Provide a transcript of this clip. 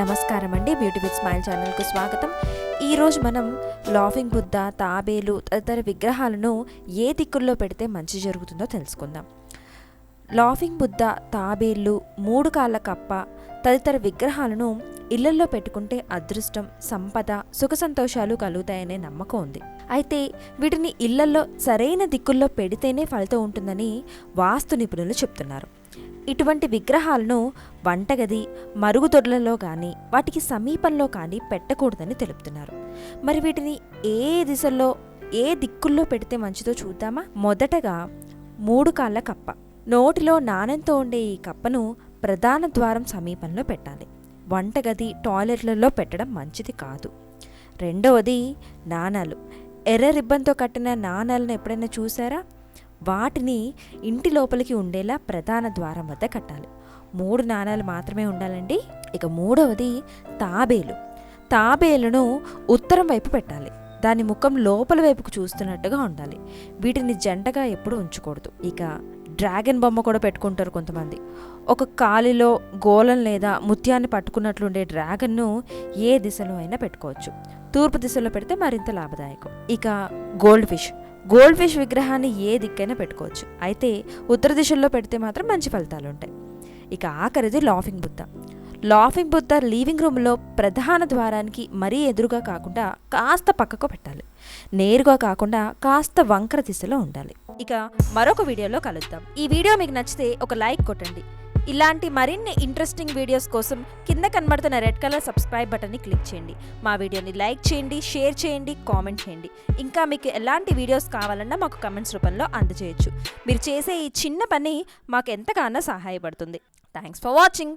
నమస్కారం అండి beauty with smile ఛానల్కు స్వాగతం. ఈరోజు మనం లాఫింగ్ బుద్ధ తాబేలు తదితర విగ్రహాలను ఏ దిక్కుల్లో పెడితే మంచి జరుగుతుందో తెలుసుకుందాం. లాఫింగ్ బుద్ధ తాబేళ్ళు మూడు కాళ్ళ కప్ప తదితర విగ్రహాలను ఇళ్ళల్లో పెట్టుకుంటే అదృష్టం సంపద సుఖ సంతోషాలు కలుగుతాయనే నమ్మకం ఉంది. అయితే వీటిని ఇళ్ళల్లో సరైన దిక్కుల్లో పెడితేనే ఫలితం ఉంటుందని వాస్తు నిపుణులు చెప్తున్నారు. ఇటువంటి విగ్రహాలను వంటగది మరుగుదొడ్లలో కానీ వాటికి సమీపంలో కానీ పెట్టకూడదని తెలుపుతున్నారు. మరి వీటిని ఏ దిశల్లో ఏ దిక్కుల్లో పెడితే మంచిదో చూద్దామా? మొదటగా మూడు కాళ్ళ కప్ప. నోటిలో నాణెంతో ఉండే ఈ కప్పను ప్రధాన ద్వారం సమీపంలో పెట్టాలి. వంటగది టాయిలెట్లలో పెట్టడం మంచిది కాదు. రెండవది నాణాలు. ఎర్ర రిబ్బన్తో కట్టిన నాణాలను ఎప్పుడైనా చూసారా? వాటిని ఇంటి లోపలికి ఉండేలా ప్రధాన ద్వారం వద్ద కట్టాలి. మూడు నాణాలు మాత్రమే ఉండాలండి. ఇక మూడవది తాబేలు. తాబేలును ఉత్తరం వైపు పెట్టాలి. దాని ముఖం లోపల వైపుకు చూస్తున్నట్టుగా ఉండాలి. వీటిని జంటగా ఎప్పుడు ఉంచకూడదు. ఇక డ్రాగన్ బొమ్మ కూడా పెట్టుకుంటారు కొంతమంది. ఒక కాలిలో గోళం లేదా ముత్యాన్ని పట్టుకున్నట్లుండే డ్రాగన్ను ఏ దిశలో అయినా పెట్టుకోవచ్చు. తూర్పు దిశలో పెడితే మరింత లాభదాయకం. ఇక గోల్డ్ ఫిష్. గోల్డ్ ఫిష్ విగ్రహాన్ని ఏ దిక్కైనా పెట్టుకోవచ్చు. అయితే ఉత్తర దిశల్లో పెడితే మాత్రం మంచి ఫలితాలు ఉంటాయి. ఇక ఆఖరిది laughing Buddha laughing Buddha living రూమ్లో ప్రధాన ద్వారానికి మరీ ఎదురుగా కాకుండా కాస్త పక్కకు పెట్టాలి. నేరుగా కాకుండా కాస్త వంకర దిశలో ఉండాలి. ఇక మరొక వీడియోలో కలుద్దాం. ఈ వీడియో మీకు నచ్చితే ఒక లైక్ కొట్టండి. ఇలాంటి మరిన్ని ఇంట్రెస్టింగ్ వీడియోస్ కోసం కింద కనబడుతున్న రెడ్ కలర్ సబ్స్క్రైబ్ బటన్ని క్లిక్ చేయండి. మా వీడియోని లైక్ చేయండి షేర్ చేయండి కామెంట్ చేయండి. ఇంకా మీకు ఎలాంటి వీడియోస్ కావాలన్నా మాకు కమెంట్స్ రూపంలో అందజేయచ్చు. మీరు చేసే ఈ చిన్న పని మాకు ఎంతగానో సహాయపడుతుంది. Thanks for watching